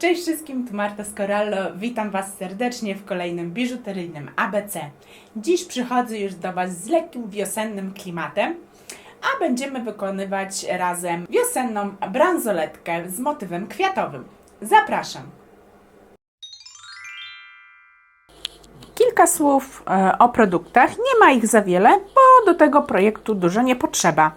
Cześć wszystkim, tu Marta Scorallo. Witam Was serdecznie w kolejnym biżuteryjnym ABC. Dziś przychodzę już do Was z lekkim wiosennym klimatem, a będziemy wykonywać razem wiosenną bransoletkę z motywem kwiatowym. Zapraszam. Kilka słów e, o produktach. Nie ma ich za wiele, bo do tego projektu dużo nie potrzeba.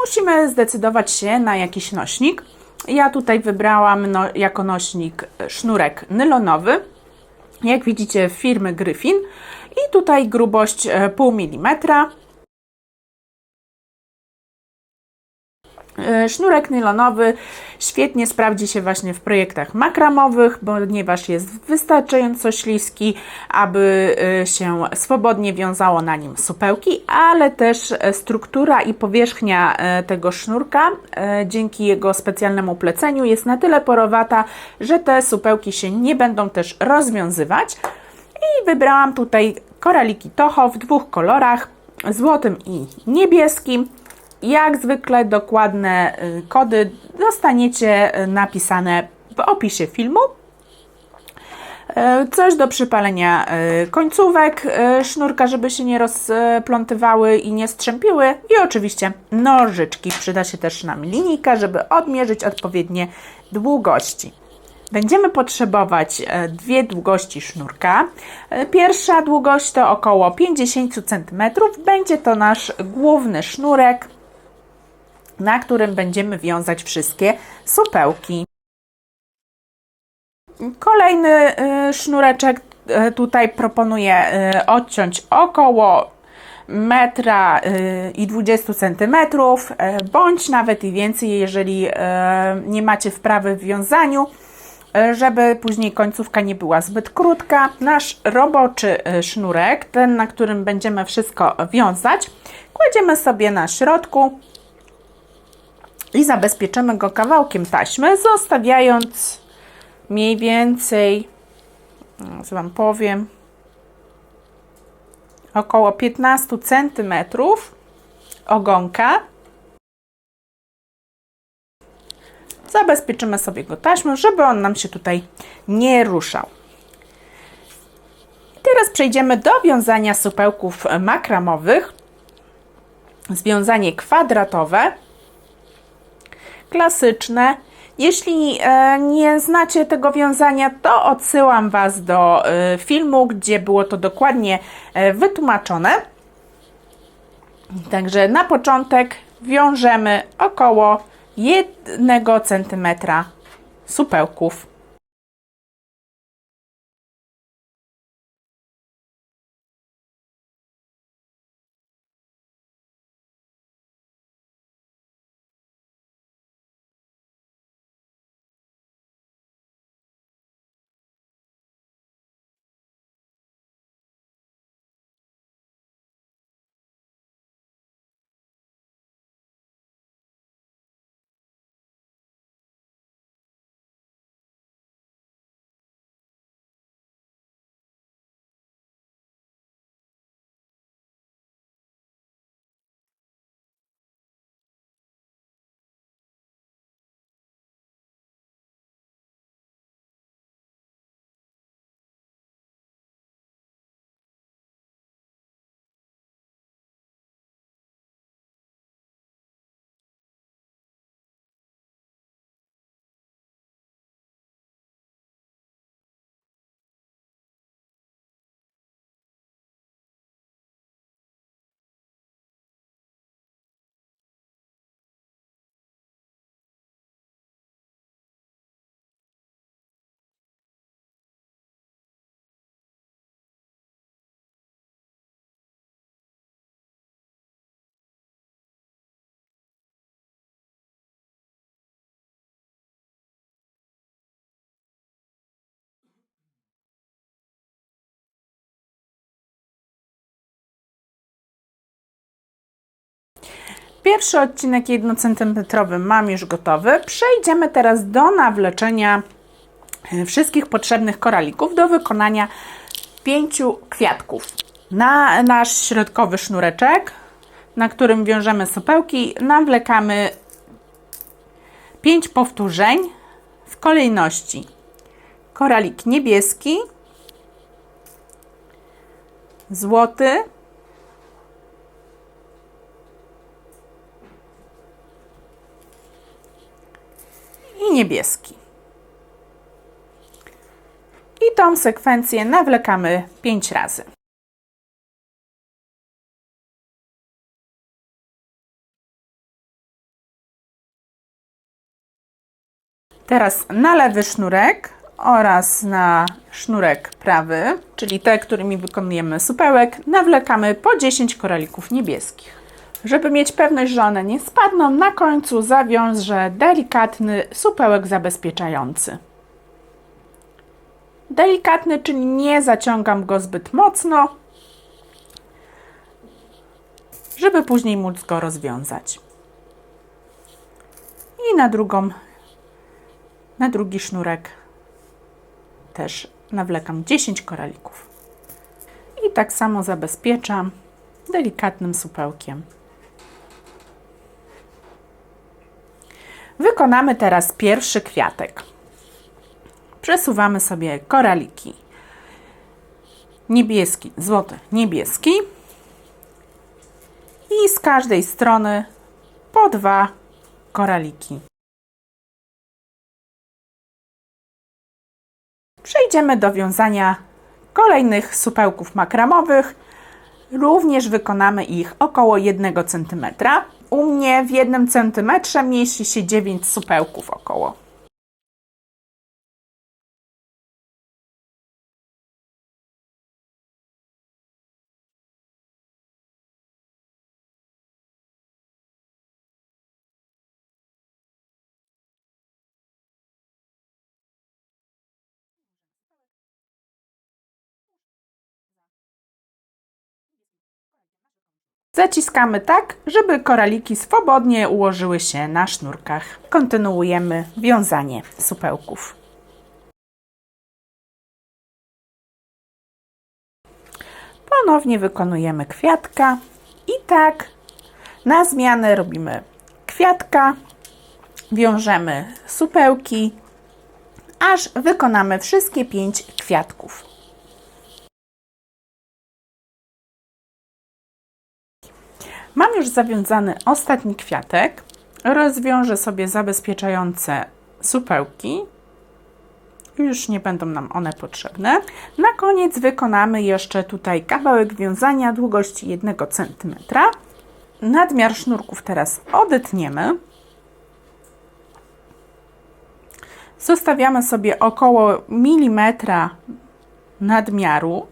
Musimy zdecydować się na jakiś nośnik. Ja tutaj wybrałam no, jako nośnik sznurek nylonowy, jak widzicie firmy Gryfin i tutaj grubość e, pół milimetra. Sznurek nylonowy świetnie sprawdzi się właśnie w projektach makramowych, ponieważ jest wystarczająco śliski, aby e, się swobodnie wiązało na nim supełki, ale też e, struktura i powierzchnia e, tego sznurka e, dzięki jego specjalnemu pleceniu jest na tyle porowata, że te supełki się nie będą też rozwiązywać. I wybrałam tutaj koraliki Toho w dwóch kolorach, złotym i niebieskim. Jak zwykle dokładne y, kody dostaniecie y, napisane w opisie filmu. Y, Coś do przypalenia końcówek sznurka, żeby się nie rozplątywały i nie strzępiły. I oczywiście nożyczki. Przyda się też nam linijka, żeby odmierzyć odpowiednie długości. Będziemy potrzebować dwie długości sznurka. Pierwsza długość to około 50 cm. Będzie to nasz główny sznurek, na którym będziemy wiązać wszystkie supełki. Kolejny e, sznureczek e, tutaj proponuję e, odciąć około metra y, i 20 centymetrów, e, bądź nawet i więcej, jeżeli nie macie wprawy w wiązaniu, żeby później końcówka nie była zbyt krótka. Nasz roboczy sznurek, ten na którym będziemy wszystko wiązać, kładziemy sobie na środku i zabezpieczymy go kawałkiem taśmy, zostawiając mniej więcej, no, co Wam powiem, około 15 cm ogonka. Zabezpieczymy sobie go taśmą, żeby on nam się tutaj nie ruszał. Teraz przejdziemy do wiązania supełków makramowych. Związanie kwadratowe, klasyczne. Jeśli e, nie znacie tego wiązania, to odsyłam Was do e, filmu, gdzie było to dokładnie e, wytłumaczone. Także na początek wiążemy około 1 cm supełków. Pierwszy odcinek 1 cm mam już gotowy. Przejdziemy teraz do nawleczenia e, wszystkich potrzebnych koralików do wykonania pięciu kwiatków. Na nasz środkowy sznureczek, na którym wiążemy sopełki, nawlekamy 5 powtórzeń w kolejności koralik niebieski, złoty, i niebieski. I tą sekwencję nawlekamy 5 razy. Teraz na lewy sznurek oraz na sznurek prawy, czyli te, którymi wykonujemy supełek, nawlekamy po 10 koralików niebieskich. Żeby mieć pewność, że one nie spadną, na końcu zawiążę delikatny supełek zabezpieczający. Delikatny, czyli nie zaciągam go zbyt mocno, żeby później móc go rozwiązać. I na drugą, na drugi sznurek też nawlekam 10 koralików. I tak samo zabezpieczam delikatnym supełkiem. Wykonamy teraz pierwszy kwiatek. Przesuwamy sobie koraliki. Niebieski, złoty, niebieski. I z każdej strony po dwa koraliki. Przejdziemy do wiązania kolejnych supełków makramowych. Również wykonamy ich około 1 cm. U mnie w 1 cm mieści się 9 supełków około. Zaciskamy tak, żeby koraliki swobodnie ułożyły się na sznurkach. Kontynuujemy wiązanie supełków. Ponownie wykonujemy kwiatka i tak na zmianę robimy kwiatka, wiążemy supełki, aż wykonamy wszystkie pięć kwiatków. Mam już zawiązany ostatni kwiatek. Rozwiążę sobie zabezpieczające supełki. Już nie będą nam one potrzebne. Na koniec wykonamy jeszcze tutaj kawałek wiązania długości 1 cm. Nadmiar sznurków teraz odetniemy. Zostawiamy sobie około milimetra nadmiaru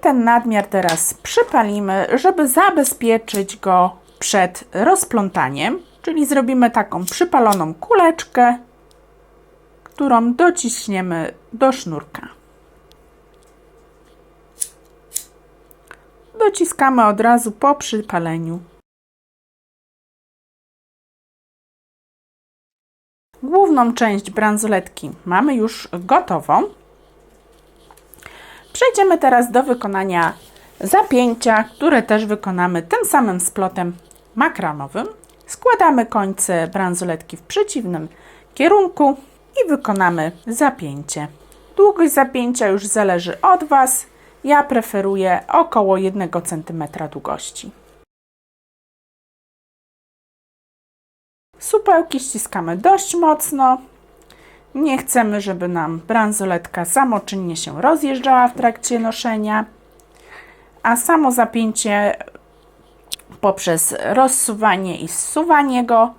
ten nadmiar teraz przypalimy, żeby zabezpieczyć go przed rozplątaniem. Czyli zrobimy taką przypaloną kuleczkę, którą dociśniemy do sznurka. Dociskamy od razu po przypaleniu. Główną część bransoletki mamy już gotową. Przejdziemy teraz do wykonania zapięcia, które też wykonamy tym samym splotem makramowym. Składamy końce bransoletki w przeciwnym kierunku i wykonamy zapięcie. Długość zapięcia już zależy od Was. Ja preferuję około 1 cm długości. Supełki ściskamy dość mocno, nie chcemy, żeby nam bransoletka samoczynnie się rozjeżdżała w trakcie noszenia, a samo zapięcie poprzez rozsuwanie i zsuwanie go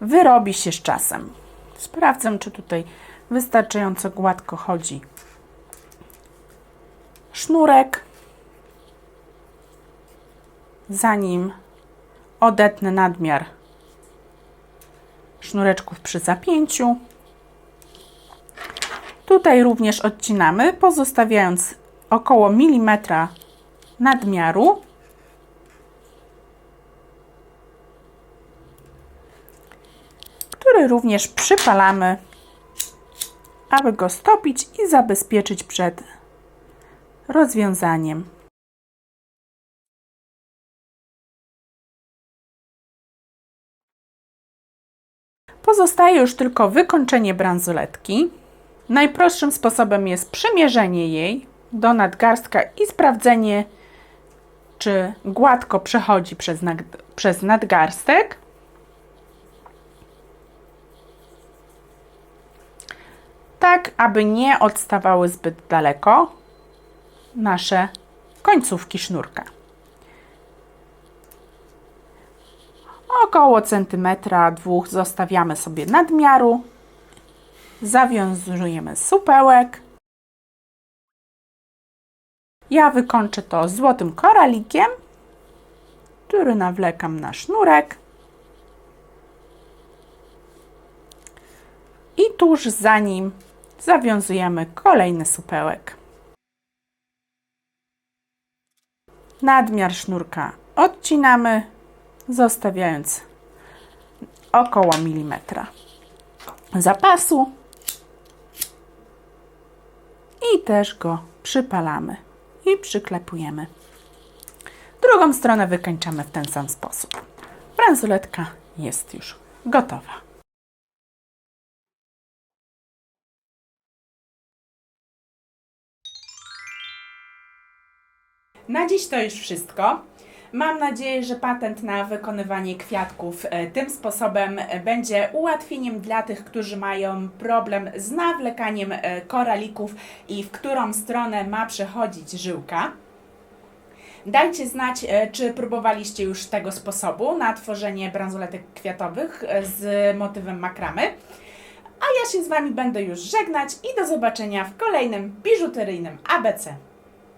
wyrobi się z czasem. Sprawdzę, czy tutaj wystarczająco gładko chodzi sznurek. Zanim odetnę nadmiar sznureczków przy zapięciu, Tutaj również odcinamy, pozostawiając około milimetra nadmiaru. który również przypalamy, aby go stopić i zabezpieczyć przed rozwiązaniem. Pozostaje już tylko wykończenie bransoletki. Najprostszym sposobem jest przymierzenie jej do nadgarstka i sprawdzenie, czy gładko przechodzi przez, nad, przez nadgarstek. Tak, aby nie odstawały zbyt daleko nasze końcówki sznurka. Około centymetra, dwóch zostawiamy sobie nadmiaru. Zawiązujemy supełek. Ja wykończę to złotym koralikiem, który nawlekam na sznurek. I tuż za nim zawiązujemy kolejny supełek. Nadmiar sznurka odcinamy, zostawiając około milimetra zapasu i też go przypalamy i przyklepujemy. Drugą stronę wykańczamy w ten sam sposób. Bransoletka jest już gotowa. Na dziś to już wszystko. Mam nadzieję, że patent na wykonywanie kwiatków e, tym sposobem e, będzie ułatwieniem dla tych, którzy mają problem z nawlekaniem e, koralików i w którą stronę ma przechodzić żyłka. Dajcie znać, czy próbowaliście już tego sposobu na tworzenie bransoletek kwiatowych z motywem makramy. A ja się z Wami będę już żegnać i do zobaczenia w kolejnym biżuteryjnym ABC.